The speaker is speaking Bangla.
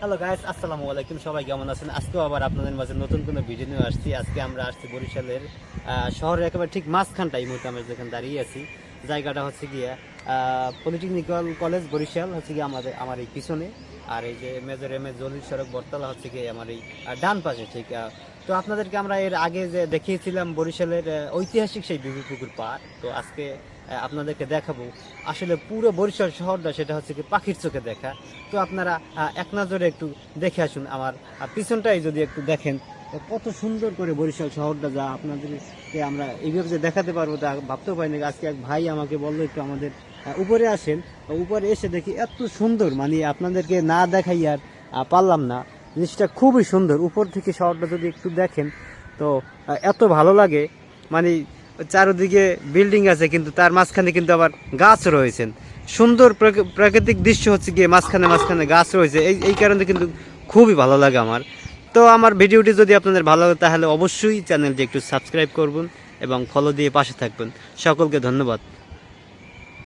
হ্যালো গাইস আসসালামু আলাইকুম সবাই কেমন আছেন? আজকেও আবার আপনাদের মাঝে নতুন কোনো ভিডিও নিয়ে আসছি। আজকে আমরা আসছি বরিশালের শহরের একেবারে ঠিক মাঝখানটা এই মুহূর্তে আমরা যেখানে দাঁড়িয়ে আছি। জায়গাটা হচ্ছে গিয়ে পলিটেকনিক্যাল কলেজ বরিশাল, হচ্ছে গিয়ে আমাদের, আমার এই পিছনে। আর এই যে মেজর এম এ জলিল সড়ক বটতলা হচ্ছে গিয়ে আমার এই ডান পাশে, ঠিক তো আপনাদেরকে আমরা এর আগে যে দেখিয়েছিলাম বরিশালের ঐতিহাসিক সেই বিবি পুকুর পাড়, তো আজকে আপনাদেরকে দেখাবো। আসলে পুরো বরিশাল শহরটা সেটা হচ্ছে কি পাখির চোখে দেখা। তো আপনারা এক নজরে একটু দেখে আসুন আমার পিছনটাই যদি একটু দেখেন কত সুন্দর করে বরিশাল শহরটা যা আপনাদেরকে আমরা এইভাবে যে দেখাতে পারব তা ভাবতেও পারিনি আজকে এক ভাই আমাকে বলল একটু আমাদের উপরে আসেন। উপরে এসে দেখি এত সুন্দর মানে আপনাদেরকে না দেখাই আর পারলাম না। জিনিসটা খুবই সুন্দর। উপর থেকে শহরটা যদি একটু দেখেন, তো এত ভালো লাগে। মানে চারদিকে বিল্ডিং আছে, কিন্তু তার মাঝখানে কিন্তু আবার গাছ রয়েছেন। সুন্দর প্রাক- প্রাকৃতিক দৃশ্য হচ্ছে গিয়ে মাঝখানে মাঝখানে গাছ রয়েছে। এই এই কারণে কিন্তু খুবই ভালো লাগে আমার। তো আমার ভিডিওটি যদি আপনাদের ভালো লাগে, তাহলে অবশ্যই চ্যানেলটি একটু সাবস্ক্রাইব করবেন এবং ফলো দিয়ে পাশে থাকবেন। সকলকে ধন্যবাদ।